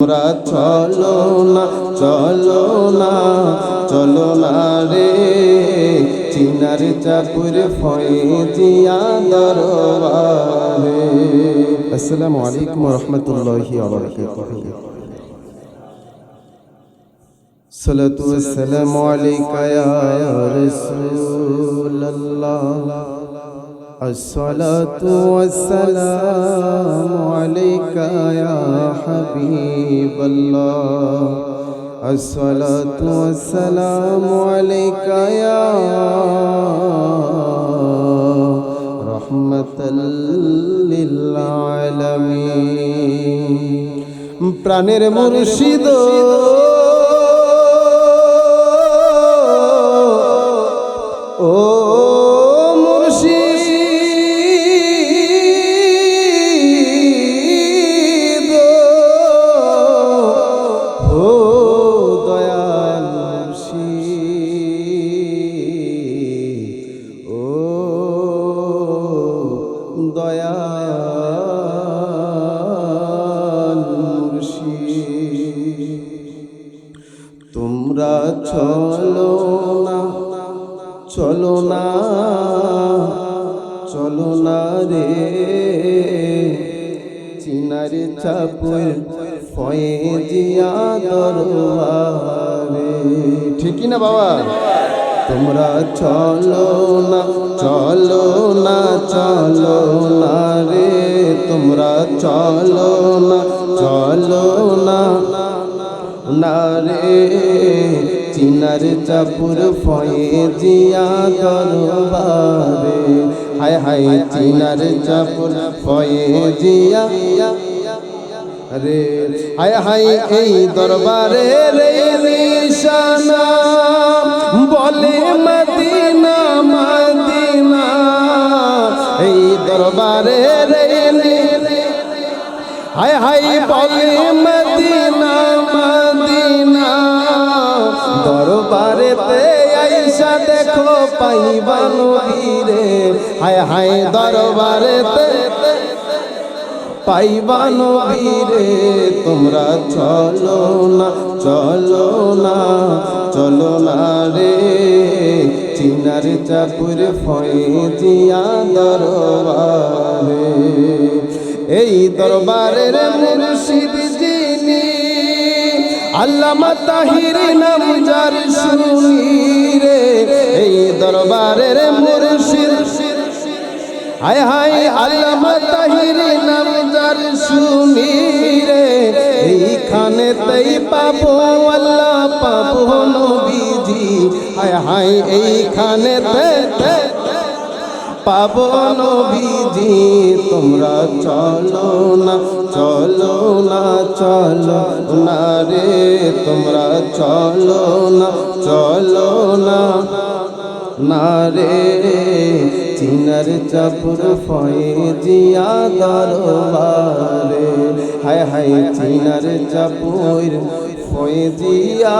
তোমরা চলো না চলো না চলো না রে চিনার চাপুর ফয়েজিয়া দরবারে আসসালামু আলাইকুম রহমতুল্লাহি الصلاة والسلام عليك يا رسول الله الصلاة والسلام عليك يا حبيب الله الصلاة والسلام عليك يا رحمة للعالمين প্রাণের মুর্শিদ দয়াল তোমরা চলো না চলো না চলো না রে। চিনার চাপুর ফয়েজিয়া দরবারে। ঠিকই না বাবা? তোমরা চলো না চলো না চলো না রে। তোমরা চলো না চলো না না রে। চিনার চাপুর ফয়েজিয়া দরবারে। হায় হায়, চিনার চাপুর ফয়েজিয়া রে। হায় হায়, এই দরবারে রে নিশানা। বলে, মদিনা মদিনা, এই দরবারে হায় হায়, বলে, মদিনা মদিনা, দরবারেতে আইসা দেখো পাইবান বীরে হায় হায়, দরবারেতে পাইবান বীরে তোমরা চলো না চলো না চলো না রে। চিনার চাপুর ফয়েজিয়া দরবারে। এই দরবারের মুর্শিদ যিনি আল্লামা তাহির নাম যার শুনি রে এই দরবারের মুর্শিদ, হায় হায় আল্লামা তাহির নাম যার শুনি রে এইখানে তাই পাবো এইখানে তে পাবো নবীজি, তোমরা চলো না চলো না চলো না রে, তোমরা চলো না চলো না না রে। চিনার চাপুর ফয়েজিয়া দরবারে হায় হায়, চিনার চাপুর ফয়েজিয়া